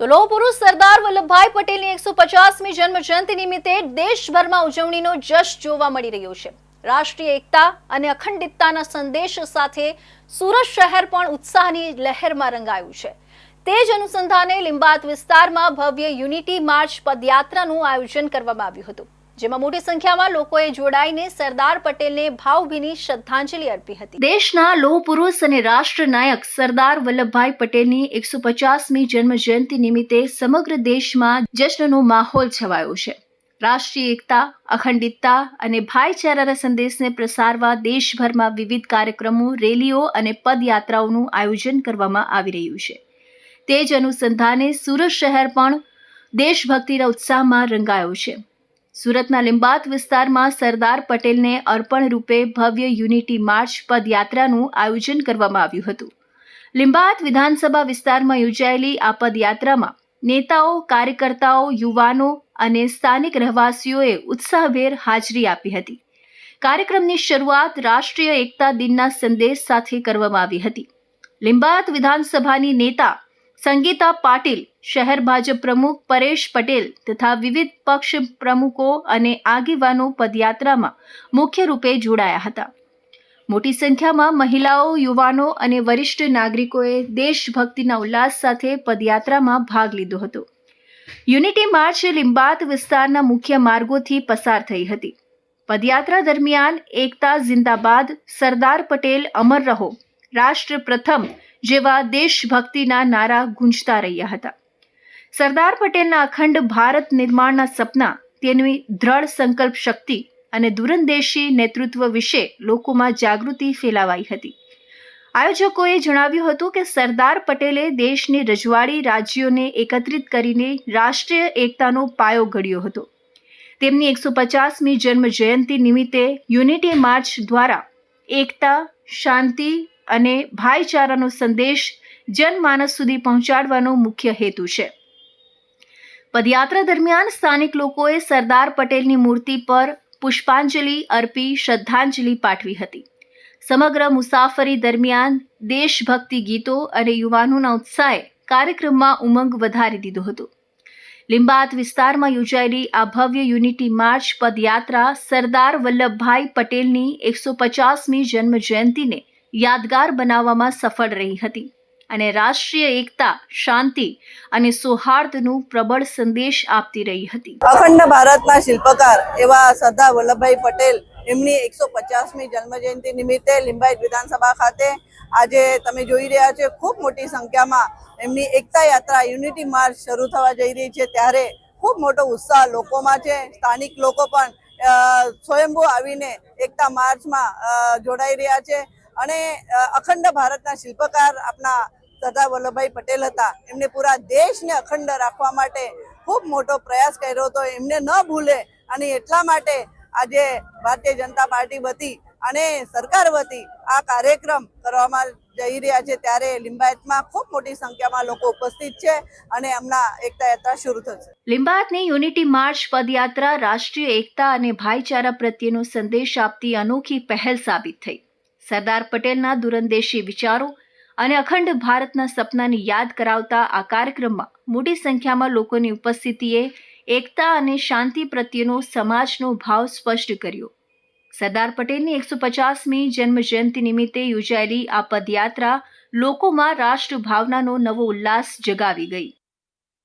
તો પુરુષ સરદાર વલ્લભભાઈ પટેલની એકસો પચાસમી જન્મ જયંતિ નિમિત્તે દેશભરમાં ઉજવણીનો જશ જોવા મળી રહ્યો છે. રાષ્ટ્રીય એકતા અને અખંડિતતાના સંદેશ સાથે સુરત શહેર પણ ઉત્સાહની લહેરમાં રંગાયું છે. તે જ અનુસંધાને લિંબાત વિસ્તારમાં ભવ્ય યુનિટી માર્ચ પદયાત્રાનું આયોજન કરવામાં આવ્યું હતું. જેમાં મોટી સંખ્યામાં લોકોએ જોડાઈને સરદાર પટેલને ભાવભીની શ્રદ્ધાંજલિ અર્પી હતી. દેશના લોહ પુરુષ અને રાષ્ટ્રનાયક સરદાર વલ્લભભાઈ પટેલની એકસો પચાસમી જન્મ જયંતિ નિમિત્તે સમગ્ર દેશમાં જશ્નનો માહોલ છવાયો છે. રાષ્ટ્રીય એકતા, અખંડિતતા અને ભાઈચારાના સંદેશને પ્રસારવા દેશભરમાં વિવિધ કાર્યક્રમો, રેલીઓ અને પદયાત્રાઓનું આયોજન કરવામાં આવી રહ્યું છે. તે જ અનુસંધાને સુરત શહેર પણ દેશભક્તિના ઉત્સાહમાં રંગાયો છે. સુરતના લિંબાત વિસ્તારમાં સરદાર પટેલને અર્પણ રૂપે ભવ્ય યુનિટી માર્ચ પદયાત્રાનું આયોજન કરવામાં આવ્યું હતું. લિંબાત વિધાનસભા વિસ્તારમાં યોજાયેલી આ પદયાત્રામાં નેતાઓ, કાર્યકર્તાઓ, યુવાનો અને સ્થાનિક રહેવાસીઓએ ઉત્સાહભેર હાજરી આપી હતી. કાર્યક્રમની શરૂઆત રાષ્ટ્રીય એકતા દિનના સંદેશ સાથે કરવામાં આવી હતી. લિંબાયત વિધાનસભાની નેતા સંગીતા પાટીલ શહેર ભાજપ પ્રમુખ પરેશ પટેલ તથા વિવિધ પક્ષ પ્રમુખો અને આગેવાનો પદયાત્રામાં મુખ્ય રૂપે જોડાયા હતા. મોટી સંખ્યામાં મહિલાઓ, યુવાનો અને વરિષ્ઠ નાગરિકોએ દેશભક્તિના ઉલ્લાસ સાથે પદયાત્રામાં ભાગ લીધો હતો. યુનિટી માર્ચ લિંબાત વિસ્તારના મુખ્ય માર્ગોથી પસાર થઈ હતી. પદયાત્રા દરમિયાન એકતા, જિંદાબાદ, સરદાર પટેલ, અમર રહો, રાષ્ટ્ર પ્રથમ જેવા દેશભક્તિના નારા ગુંજતા રહ્યા હતા. સરદાર પટેલના અખંડ ભારત નિર્માણના સપના, તેની દ્રઢ સંકલ્પ શક્તિ અને દૂરંદેશી નેતૃત્વ વિશે લોકોમાં જાગૃતિ ફેલાવાઈ હતી. આયોજકોએ જણાવ્યું હતું કે સરદાર પટેલે દેશની રજવાડી રાજ્યોને એકત્રિત કરીને રાષ્ટ્રીય એકતાનો પાયો ઘડ્યો હતો. તેમની એકસો પચાસમી જન્મ જયંતિ નિમિત્તે યુનિટી માર્ચ દ્વારા એકતા, શાંતિ અને ભાઈચારાનો સંદેશ જનમાનસ સુધી પહોંચાડવાનો મુખ્ય હેતુ છે. પદયાત્રા દરમિયાન સ્થાનિક લોકોએ સરદાર પટેલની મૂર્તિ પર પુષ્પાંજલિ અર્પી શ્રદ્ધાંજલિ પાઠવી હતી. સમગ્ર મુસાફરી દરમિયાન દેશભક્તિ ગીતો અને યુવાનોના ઉત્સાહે કાર્યક્રમમાં ઉમંગ વધારી દીધો હતો. લિંબાત વિસ્તારમાં યોજાયેલી આ ભવ્ય યુનિટી માર્ચ પદયાત્રા સરદાર વલ્લભભાઈ પટેલની એકસો પચાસમી જન્મ જયંતિને યાદગાર બનાવવામાં સફળ રહી હતી. અને રાષ્ટ્રીય એકતા, શાંતિ અને સૌહાર્દનું પ્રબળ સંદેશ આપતી રહી હતી. અખંડ ભારતના શિલ્પકાર એવા સરદાર વલ્લભભાઈ પટેલ, એમની એકસો પચાસમી જન્મજયંતિ નિમિત્તે લિંબાયત વિધાનસભા ખાતે આજે તમે જોઈ રહ્યા છો, ખૂબ મોટી સંખ્યામાં એમની એકતા યાત્રા, યુનિટી માર્ચ શરૂ થવા જઈ રહી છે. ત્યારે ખૂબ મોટો ઉત્સાહ લોકોમાં છે. સ્થાનિક લોકો પણ સ્વયંભૂ આવીને એકતા માર્ચમાં જોડાઈ રહ્યા છે. અને અખંડ ભારતના શિલ્પકાર આપણા સરદાર વલ્લભભાઈ પટેલ હતા. એમને પૂરા દેશને અખંડ રાખવા માટે ખૂબ મોટો પ્રયાસ કર્યો હતો. એમને ન ભૂલે અને એટલા માટે આજે ભારતીય જનતા પાર્ટી વતી અને સરકાર વતી આ કાર્યક્રમ કરવામાં જઈ રહ્યા છે. ત્યારે લિંબાયતમાં ખૂબ મોટી સંખ્યામાં લોકો ઉપસ્થિત છે અને હમણાં એકતા યાત્રા શરૂ થશે. લિંબાયતની યુનિટી માર્ચ પદયાત્રા, રાષ્ટ્રીય એકતા અને ભાઈચારા પ્રત્યેનો સંદેશ આપતી અનોખી પહેલ સાબિત થઈ. સરદાર પટેલના દૂરંદેશી વિચારો અને અખંડ ભારતના સપનાને યાદ કરાવતા આ કાર્યક્રમમાં મોટી સંખ્યામાં લોકોની ઉપસ્થિતિએ એકતા અને શાંતિ પ્રત્યેનો સમાજનો ભાવ સ્પષ્ટ કર્યો. સરદાર પટેલની એકસો પચાસમી જન્મ જયંતિ નિમિત્તે યોજાયેલી આ પદયાત્રા લોકોમાં રાષ્ટ્ર ભાવનાનો નવો ઉલ્લાસ જગાવી ગઈ.